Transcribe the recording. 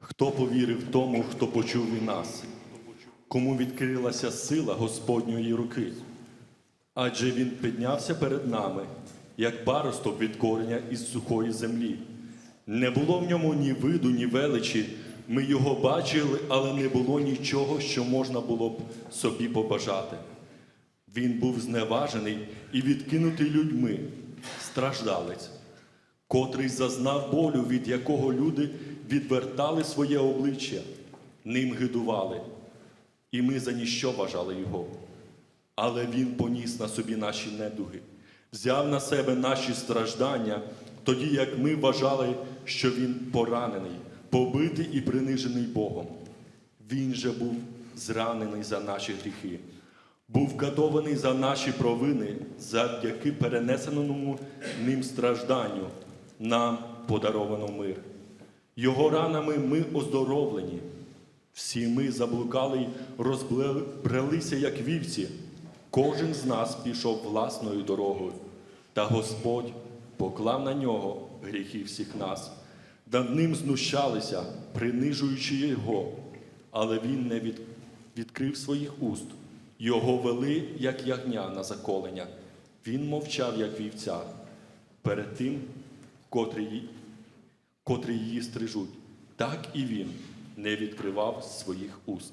Хто повірив тому, хто почув і нас, кому відкрилася сила Господньої руки? Адже Він піднявся перед нами, як паросток від кореня із сухої землі. Не було в ньому ні виду, ні величі. Ми його бачили, але не було нічого, що можна було б собі побажати. Він був зневажений і відкинутий людьми, страждалець, котрий зазнав болю, від якого люди відвертали своє обличчя, ним гидували, і ми за ніщо вважали його. Але він поніс на собі наші недуги, взяв на себе наші страждання, тоді як ми вважали, що він поранений, побитий і принижений Богом. Він же був зранений за наші гріхи, був катований за наші провини, завдяки перенесеному ним стражданню, нам подаровано мир. Його ранами ми оздоровлені. Всі ми заблукали й розбрелися, як вівці. Кожен з нас пішов власною дорогою, та Господь поклав на нього гріхи всіх нас. Над ним знущалися, принижуючи його, але він не від... відкрив своїх уст. Його вели, як ягня на заколення. Він мовчав, як вівця, перед тим, котрий котрі її стрижуть, так і він не відкривав своїх уст.